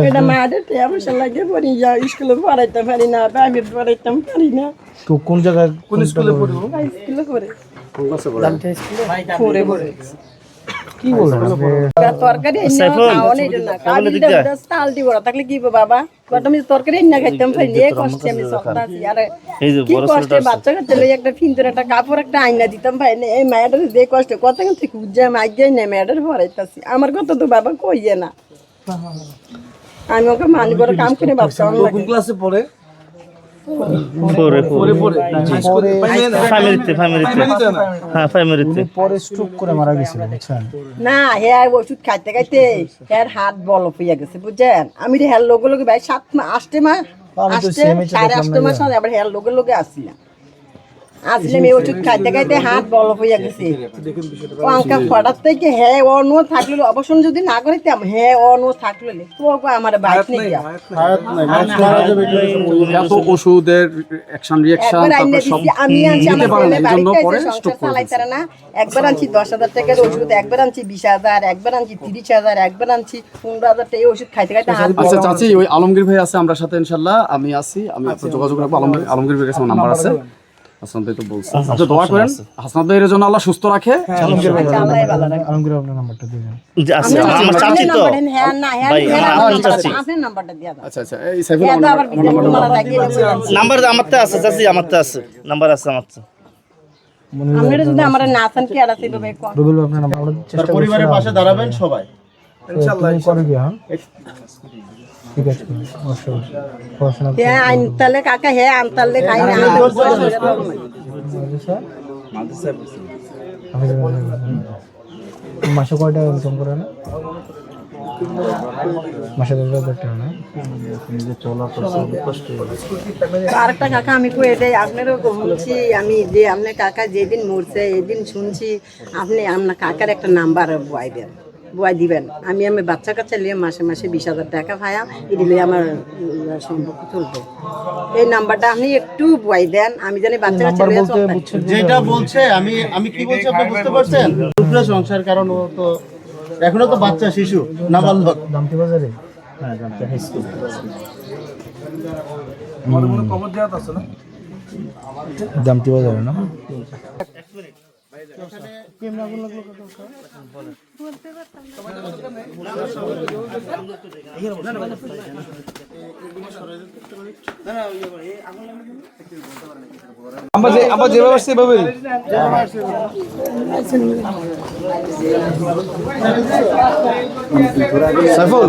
এটা মায়ের টেয়া পয়সা লাগে পড়ি যা স্কুলে পড়াইতে পারি না প্রাইভেট পড়াইতাম পারি না তো কোন জায়গায় কোন স্কুলে পড়ব স্কুলে করে পড়ে পড়ে কি বলেন তরকারি না চাল দিব থাকলে কি বাবা কত তরকারি এনে খাইতাম এই কষ্টে আমি সপ্তাহ আছি আর কি কষ্টে বাচ্চা কাচ্চা লই একটা ফিন্দুর একটা কাপড় একটা আইনা দিতাম পাই এই মায়ের যে কষ্টে কত থেকে উজ্জা আমি না মেয়েটার ভরাইতাছি আমার কথা তো বাবা কইয়ে না আমি ওকে মানি করে কাম করে বাচ্চা আমার কোন ক্লাসে পড়ে? পরে পরে পরে। ফ্যামিলিতে ফ্যামিলিতে হ্যাঁ ফ্যামিলিতে পরে স্ট্রোক করে মারা গেছিল বুঝছেন? না হ্যাঁ ওষুধ খাইতে খাইতে হ্যার হাত বল হইয়া গেছে বুঝছেন? আমি রে হ্যার লোকে লোকে ভাই সাত মাস আটটে মাস আমি তো আটটে সাড়ে আটটে মাস আবার হ্যার লোকে লোকে আসছিলাম আসলে আমি ওষুধ খাইতে খাইতে হাত হইয়া গেছে। ও আঙ্কা ফটার থেকে হ্যাঁ থাকলে অবসর যদি না করিতাম হ্যাঁ থাকলে তো আমার বাইক নেই এত ওষুধের অ্যাকশন তারপর সব আমি আনছি আমার ছেলে বাড়িতে পরে সংসার চালাইতারে না। একবার আনছি দশ হাজার টাকার ওষুধ একবার আনছি বিশ হাজার একবার আনছি তিরিশ হাজার একবার আনছি পনেরো হাজার টাকা এই ওষুধ খাইতে খাইতে হাত আচ্ছা চাচি ওই আলমগীর ভাই আছে আমরা সাথে ইনশাল্লাহ আমি আছি আমি যোগাযোগ রাখব আলমগীর আলমগীর ভাইয়ের কাছে আমার নাম্বার আছে। হাসনাত ভাই তো বলছে। আচ্ছা দোয়া করেন। হাসনাত ভাইয়ের জন্য আল্লাহ সুস্থ রাখে। আলমগীর ভাই। আলমগীর আপনার নাম্বারটা আমার চাচি তো। হ্যাঁ না হ্যাঁ আমার চাচি। দেন, নাম্বারটা দিয়ে দাও আচ্ছা আচ্ছা এই সাইফুল আমার আবার বিদ্যুৎ মালা লাগিয়ে দেবো। নাম্বার আমারতে আছে চাচি আমারতে আছে। নাম্বার আছে আমারতে আপনারা যদি আমার না আছেন কি আর আছে রবিউল আপনার নাম্বার আমরা চেষ্টা পরিবারের পাশে দাঁড়াবেন সবাই। ইনশাআল্লাহ করে কি হ্যাঁ? ঠিক আছে অবশ্যই অবশ্যই। পড়াশোনা হ্যাঁ আইন তালে কাকা হ্যাঁ আন তালে কাই না আন বয়স হয়ে মনে করি। মাসে কয় টাকা ইনকাম করে না? মাসে দশ হাজার টাকা না? আরেকটা কাকা আমি কই এটাই আপনারও শুনছি আমি যে আপনার কাকা যেদিন মরছে এদিন শুনছি আপনি আপনার কাকার একটা নাম্বার বয়াইবেন বয়াই দিবেন। আমি আমি বাচ্চা কাচ্চা নিয়ে মাসে মাসে বিশ হাজার টাকা ভাইয়া এটি আমার সম্পর্ক চলবে। এই নাম্বারটা আপনি একটু বয় দেন আমি জানি বাচ্চা কাচ্চা নিয়ে যেটা বলছে আমি আমি কি বলছি আপনি বুঝতে পারছেন? উপরে সংসার কারণ ও তো এখনও তো বাচ্চা শিশু নাবালক। দামটি বাজারে? হ্যাঁ দামটি বাজারে না? আমরা যে আমরা যেভাবে সেভাবে সাইফুল।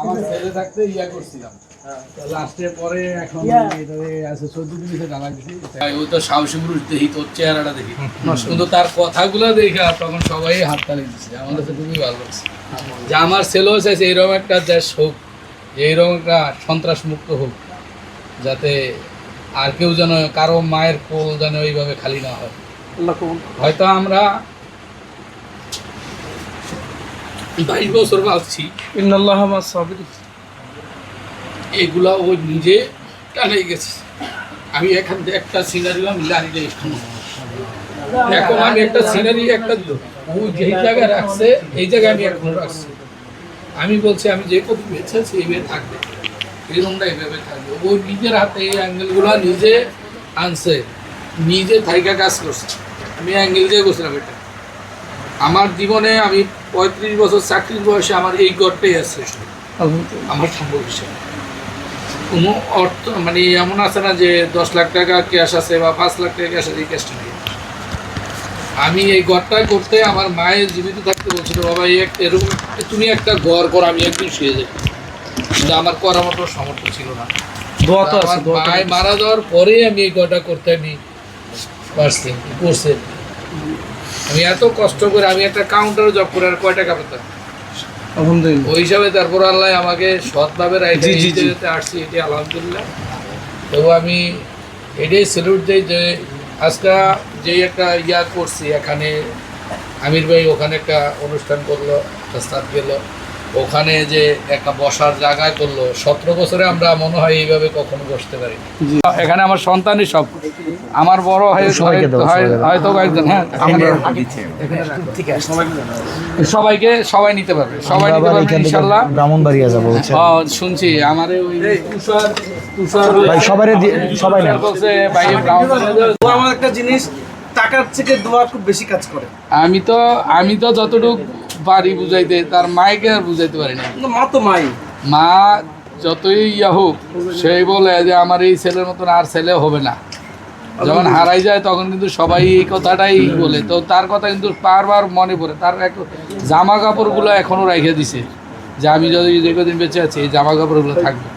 আমার ছেলে থাকতে ইয়া করছিলাম। লাস্টে পরে এখন আছে চোদ্দ দিন এসে দিছি। ও তো সাহসী পুরুষ দেখি তোর চেহারাটা দেখি। কিন্তু তার কথাগুলো দেখে তখন সবাই হাততালি দিচ্ছে। আমার কাছে খুবই ভালো লাগছে। যে আমার ছেলেও চাইছে এরকম একটা দেশ হোক যে এইরকম একটা সন্ত্রাস মুক্ত হোক যাতে আর কেউ যেন কারও মায়ের কোল যেন ওইভাবে খালি না হয়। হয়তো আমরা বাইশ বছর বাঁচছি। এগুলা ও নিজে টানে গেছে। আমি এখান থেকে একটা সিনারি আমি এখন। আমি একটা সিনারি একটা ও যেই জায়গায় রাখছে এই জায়গায় আমি এখন রাখছি। আমি বলছি আমি যে কপি বেছেছি এইভাবে থাকবে। এই রুমটা এইভাবে থাকবে। ও নিজের হাতে এই অ্যাঙ্গেলগুলো নিজে আনছে নিজে থাইকা কাজ করছে। আমি অ্যাঙ্গেল দিয়ে বসলাম এটা। আমার জীবনে আমি পঁয়ত্রিশ বছর চাকরির বয়সে আমার এই গড়টাই আছে। আমার সম্ভব হিসেবে কোনো অর্থ মানে এমন আছে না যে দশ লাখ টাকা ক্যাশ আছে বা পাঁচ লাখ টাকা ক্যাশ আছে এই ক্যাশটা নেই। আমি এই ঘরটা করতে আমার মায়ের জীবিত থাকতে বলছিল বাবা এই এরকম তুমি একটা ঘর কর আমি একদিন শুয়ে যাই। কিন্তু আমার করার মতো সামর্থ্য ছিল না। দোয়া তো আমার দোয়া মারা যাওয়ার পরে আমি এই ঘরটা করতে আমি পারছি করছে। আমি এত কষ্ট করে আমি একটা কাউন্টারে জব করে আর কয় টাকা পেতাম? আলহামদুলিল্লাহ। ওই হিসাবে তারপর আল্লাহ আমাকে সৎভাবে রাইতে আসছি এটি আলহামদুলিল্লাহ। তবু আমি এটাই স্যালুট দিই যে আজকে যে একটা ইয়া করছি এখানে আমির ভাই ওখানে একটা অনুষ্ঠান করল প্রস্তাব গেল। ওখানে যে একটা বসার জায়গা করল সতেরো বছরে আমরা মনে হয় এইভাবে কখনো বসতে পারি এখানে আমার সন্তানই সব। আমার বড় হয়- হয়- হয়তো কয়েকজন হ্যাঁ। সবাইকে সবাই নিতে পারবে। সবাই নিতে পারবে ইনশাল্লাহ। ব্রাহ্মণবাড়িয়া যাব বুঝছেন? শুনছি। আমার ওই তুষার তুষার ভাই সবাই এমন একটা জিনিস টাকার থেকে দোয়া খুব বেশি কাজ করে। আমি তো আমি তো যতটুকু পারি বুঝাইতে তার মাইকে আর বুঝাইতে পারি না মা তো মাই। মা যতই ইয়া হোক সেই বলে যে আমার এই ছেলের মতন আর ছেলে হবে না। যখন হারাই যায় তখন কিন্তু সবাই এই কথাটাই বলে। তো তার কথা কিন্তু বারবার মনে পড়ে। তার এক জামা কাপড়গুলো এখনও রেখে দিছে। যে আমি যদি যে কদিন বেঁচে আছি এই জামা কাপড়গুলো থাকবে।